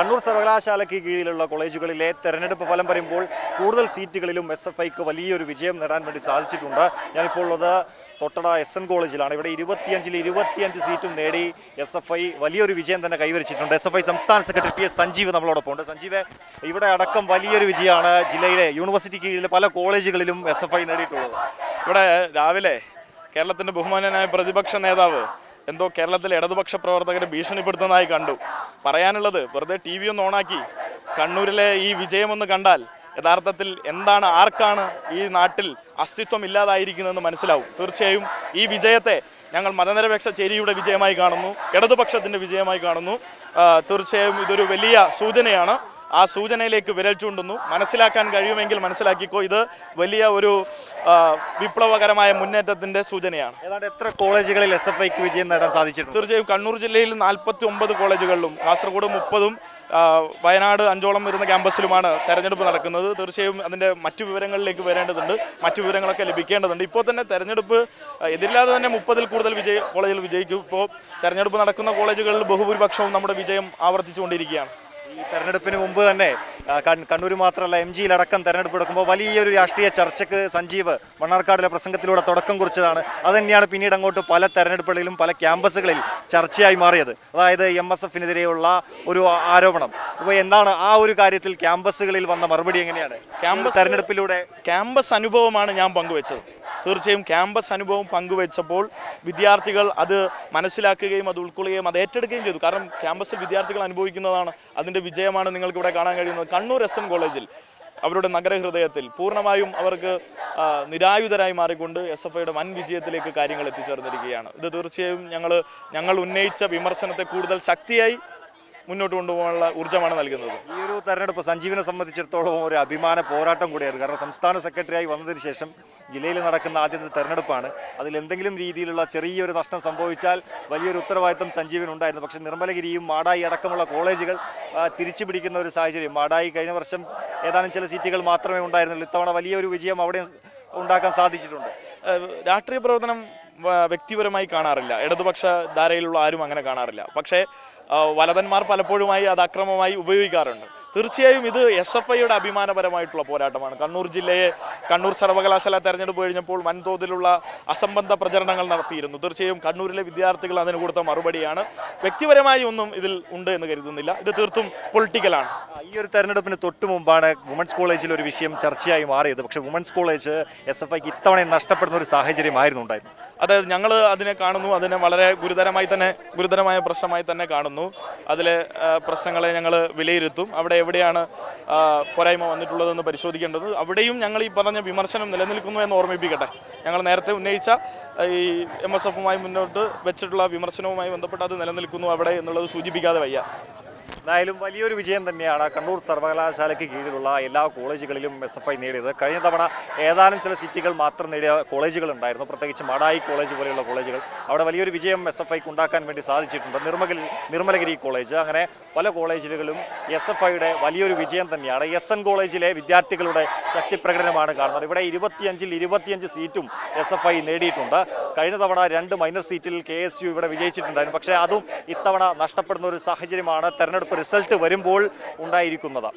കണ്ണൂർ സർവകലാശാലയ്ക്ക് കീഴിലുള്ള കോളേജുകളിലെ തെരഞ്ഞെടുപ്പ് ഫലം പറയുമ്പോൾ കൂടുതൽ സീറ്റുകളിലും എസ് എഫ് ഐക്ക് വലിയൊരു വിജയം നേടാൻ വേണ്ടി സാധിച്ചിട്ടുണ്ട്. ഞാനിപ്പോൾ ഉള്ളത് തൊട്ടട എസ് എൻ കോളേജിലാണ്. ഇവിടെ ഇരുപത്തിയഞ്ചിൽ ഇരുപത്തിയഞ്ച് സീറ്റും നേടി എസ് എഫ് ഐ വലിയൊരു വിജയം തന്നെ കൈവരിച്ചിട്ടുണ്ട്. എസ് എഫ് ഐ സംസ്ഥാന സെക്രട്ടറി പി എസ് സഞ്ജീവ് നമ്മളോടൊപ്പം ഉണ്ട്. സഞ്ജീവ് ഇവിടെ അടക്കം വലിയൊരു വിജയമാണ് ജില്ലയിലെ യൂണിവേഴ്സിറ്റി കീഴിലെ പല കോളേജുകളിലും എസ് എഫ് ഐ നേടിയിട്ടുള്ളത്. ഇവിടെ രാവിലെ കേരളത്തിന്റെ ബഹുമാനനായ പ്രതിപക്ഷ നേതാവ് എന്തോ കേരളത്തിലെ ഇടതുപക്ഷ പ്രവർത്തകരെ ഭീഷണിപ്പെടുത്തുന്നതായി കണ്ടു. പറയാനുള്ളത് വെറുതെ ടി വി ഒന്ന് ഓണാക്കി. കണ്ണൂരിലെ ഈ വിജയമൊന്ന് കണ്ടാൽ യഥാർത്ഥത്തിൽ എന്താണ് ആർക്കാണ് ഈ നാട്ടിൽ അസ്തിത്വം ഇല്ലാതായിരിക്കുന്നതെന്ന് മനസ്സിലാവും. തീർച്ചയായും ഈ വിജയത്തെ ഞങ്ങൾ മതനിരപേക്ഷ ചേരിയുടെ വിജയമായി കാണുന്നു ഇടതുപക്ഷത്തിന്റെ വിജയമായി കാണുന്നു. തീർച്ചയായും ഇതൊരു വലിയ സൂചനയാണ്. ആ സൂചനയിലേക്ക് വിരൽ ചൂണ്ടുന്നു. മനസ്സിലാക്കാൻ കഴിയുമെങ്കിൽ മനസ്സിലാക്കിക്കോ ഇത് വലിയ ഒരു വിപ്ലവകരമായ മുന്നേറ്റത്തിന്റെ സൂചനയാണ്. ഏതാണ്ട് എത്ര കോളേജുകളിൽ എസ് എഫ് ഐക്ക് വിജയം നേടാൻ സാധിച്ചിട്ടുണ്ട്? തീർച്ചയായും കണ്ണൂർ ജില്ലയിൽ നാൽപ്പത്തി ഒമ്പത് കോളേജുകളിലും കാസർഗോഡ് മുപ്പതും വയനാട് അഞ്ചോളം വരുന്ന ക്യാമ്പസിലുമാണ് തെരഞ്ഞെടുപ്പ് നടക്കുന്നത്. തീർച്ചയായും അതിന്റെ മറ്റു വിവരങ്ങളിലേക്ക് വരേണ്ടതുണ്ട്. മറ്റു വിവരങ്ങളൊക്കെ ലഭിക്കേണ്ടതുണ്ട്. ഇപ്പോൾ തന്നെ തെരഞ്ഞെടുപ്പ് എതിരില്ലാതെ തന്നെ മുപ്പതിൽ കൂടുതൽ വിജയ കോളേജിൽ വിജയിക്കും. ഇപ്പോൾ തെരഞ്ഞെടുപ്പ് നടക്കുന്ന കോളേജുകളിൽ ബഹുഭൂരിപക്ഷവും നമ്മുടെ വിജയം ആവർത്തിച്ചുകൊണ്ടിരിക്കുകയാണ്. ഈ തെരഞ്ഞെടുപ്പിന് മുമ്പ് തന്നെ കണ്ണൂർ മാത്രമല്ല എം ജിയിലടക്കം തെരഞ്ഞെടുപ്പ് എടുക്കുമ്പോൾ വലിയൊരു രാഷ്ട്രീയ ചർച്ചയ്ക്ക് സഞ്ജീവ് മണ്ണാർക്കാടിലെ പ്രസംഗത്തിലൂടെ തുടക്കം കുറിച്ചതാണ്. അതുതന്നെയാണ് പിന്നീട് അങ്ങോട്ട് പല തെരഞ്ഞെടുപ്പുകളിലും പല ക്യാമ്പസുകളിൽ ചർച്ചയായി മാറിയത്. അതായത് എം എസ് എഫിനെതിരെയുള്ള ഒരു ആരോപണം. അപ്പോൾ എന്താണ് ആ ഒരു കാര്യത്തിൽ ക്യാമ്പസുകളിൽ വന്ന മറുപടി എങ്ങനെയാണ്? ക്യാമ്പസ് തെരഞ്ഞെടുപ്പിലൂടെ ക്യാമ്പസ് അനുഭവമാണ് ഞാൻ പങ്കുവെച്ചത്. തീർച്ചയായും ക്യാമ്പസ് അനുഭവം പങ്കുവെച്ചപ്പോൾ വിദ്യാർത്ഥികൾ അത് മനസ്സിലാക്കുകയും അത് ഉൾക്കൊള്ളുകയും അത് ഏറ്റെടുക്കുകയും ചെയ്തു. കാരണം ക്യാമ്പസിൽ വിദ്യാർത്ഥികൾ അനുഭവിക്കുന്നതാണ് അതിന്റെ വിജയമാണ് നിങ്ങൾക്ക് ഇവിടെ കാണാൻ കഴിയുന്നത്. കണ്ണൂർ എസ് എൻ കോളേജിൽ അവരുടെ നഗരഹൃദയത്തിൽ പൂർണമായും അവർക്ക് നിരായുധരായി മാറിക്കൊണ്ട് എസ് എഫ് ഐയുടെ വൻ വിജയത്തിലേക്ക് കാര്യങ്ങൾ എത്തിച്ചേർന്നിരിക്കുകയാണ്. ഇത് തീർച്ചയായും ഞങ്ങൾ ഞങ്ങൾ ഉന്നയിച്ച വിമർശനത്തെ കൂടുതൽ ശക്തിയായി മുന്നോട്ട് കൊണ്ടുപോകാനുള്ള ഊർജമാണ് നൽകുന്നത്. ഈ ഒരു തെരഞ്ഞെടുപ്പ് സഞ്ജീവിനെ സംബന്ധിച്ചിടത്തോളം ഒരു അഭിമാന പോരാട്ടം കൂടിയാണ് കാരണം സംസ്ഥാന സെക്രട്ടറിയായി വന്നതിന് ശേഷം ജില്ലയിൽ നടക്കുന്ന ആദ്യത്തെ തെരഞ്ഞെടുപ്പാണ്. അതിൽ എന്തെങ്കിലും രീതിയിലുള്ള ചെറിയൊരു നഷ്ടം സംഭവിച്ചാൽ വലിയൊരു ഉത്തരവാദിത്വം സഞ്ജീവിനുണ്ടായിരുന്നു പക്ഷേ നിർമ്മലഗിരിയും മാടായി അടക്കമുള്ള കോളേജുകൾ തിരിച്ചു പിടിക്കുന്ന ഒരു സാഹചര്യം. മാടായി കഴിഞ്ഞ വർഷം ഏതാനും ചില സീറ്റുകൾ മാത്രമേ ഉണ്ടായിരുന്നുള്ളൂ. ഇത്തവണ വലിയൊരു വിജയം അവിടെ ഉണ്ടാക്കാൻ സാധിച്ചിട്ടുണ്ട്. രാഷ്ട്രീയ പ്രവർത്തനം വ്യക്തിപരമായി കാണാറില്ല. ഇടതുപക്ഷ ധാരയിലുള്ള ആരും അങ്ങനെ കാണാറില്ല. പക്ഷേ വലതന്മാർ പലപ്പോഴുമായി അത് അക്രമമായി ഉപയോഗിക്കാറുണ്ട്. തീർച്ചയായും ഇത് എസ് എഫ് ഐയുടെ അഭിമാനപരമായിട്ടുള്ള പോരാട്ടമാണ്. കണ്ണൂർ ജില്ലയെ കണ്ണൂർ സർവകലാശാല തെരഞ്ഞെടുപ്പ് കഴിഞ്ഞപ്പോൾ വൻതോതിലുള്ള അസംബന്ധ പ്രചരണങ്ങൾ നടത്തിയിരുന്നു. തീർച്ചയായും കണ്ണൂരിലെ വിദ്യാർത്ഥികൾ അതിന് കൊടുത്ത മറുപടിയാണ്. വ്യക്തിപരമായി ഒന്നും ഇതിൽ ഉണ്ട് എന്ന് കരുതുന്നില്ല. ഇത് തീർത്തും പൊളിറ്റിക്കലാണ് ഈ ഒരു തെരഞ്ഞെടുപ്പിന് തൊട്ട് മുമ്പാണ് വുമൻസ് കോളേജിൽ ഒരു വിഷയം ചർച്ചയായി മാറിയത്. പക്ഷേ വുമൻസ് കോളേജ് എസ് എഫ് ഐക്ക് ഇത്തവണ നഷ്ടപ്പെടുന്ന ഒരു സാഹചര്യമായിരുന്നു ഉണ്ടായിരുന്നത്. അതായത് ഞങ്ങൾ അതിനെ കാണുന്നു അതിനെ വളരെ ഗുരുതരമായി തന്നെ ഗുരുതരമായ പ്രശ്നമായി തന്നെ കാണുന്നു. അതിലെ പ്രശ്നങ്ങളെ ഞങ്ങൾ വിലയിരുത്തും. അവിടെ എവിടെയാണ് പോരായ്മ വന്നിട്ടുള്ളതെന്ന് പരിശോധിക്കേണ്ടത്. അവിടെയും ഞങ്ങൾ ഈ പറഞ്ഞ വിമർശനം നിലനിൽക്കുന്നു എന്ന് ഓർമ്മിപ്പിക്കട്ടെ. ഞങ്ങൾ നേരത്തെ ഉന്നയിച്ച ഈ എം എസ് എഫുമായി മുന്നോട്ട് വെച്ചിട്ടുള്ള വിമർശനവുമായി ബന്ധപ്പെട്ട് അത് നിലനിൽക്കുന്നു അവിടെ എന്നുള്ളത് സൂചിപ്പിക്കാതെ വയ്യ. എന്തായാലും വലിയൊരു വിജയം തന്നെയാണ് കണ്ണൂർ സർവകലാശാലയ്ക്ക് കീഴിലുള്ള എല്ലാ കോളേജുകളിലും എസ് എഫ് ഐ നേടിയത്. കഴിഞ്ഞ തവണ ഏതാനും ചില സിറ്റികൾ മാത്രം നേടിയ കോളേജുകൾ ഉണ്ടായിരുന്നു പ്രത്യേകിച്ച് മടായി കോളേജ് പോലെയുള്ള കോളേജുകൾ. അവിടെ വലിയൊരു വിജയം എസ് എഫ് ഐക്ക് ഉണ്ടാക്കാൻ വേണ്ടി സാധിച്ചിട്ടുണ്ട്. നിർമ്മഗിരി നിർമ്മലഗിരി കോളേജ്. അങ്ങനെ പല കോളേജുകളിലും എസ് എഫ് ഐയുടെ വലിയൊരു വിജയം തന്നെയാണ്. എസ് എൻ കോളേജിലെ വിദ്യാർത്ഥികളുടെ ശക്തിപ്രകടനമാണ് കാണുന്നത്. ഇവിടെ ഇരുപത്തിയഞ്ചിൽ ഇരുപത്തിയഞ്ച് സീറ്റും എസ് എഫ് ഐ നേടിയിട്ടുണ്ട്. കഴിഞ്ഞ തവണ രണ്ട് മൈനർ സീറ്റിൽ കെ എസ് യു ഇവിടെ വിജയിച്ചിട്ടുണ്ടായിരുന്നു. പക്ഷേ അതും ഇത്തവണ നഷ്ടപ്പെടുന്ന ഒരു സാഹചര്യമാണ് തെരഞ്ഞെടുപ്പ് റിസൾട്ട് വരുമ്പോൾ ഉണ്ടായിരിക്കുന്നത്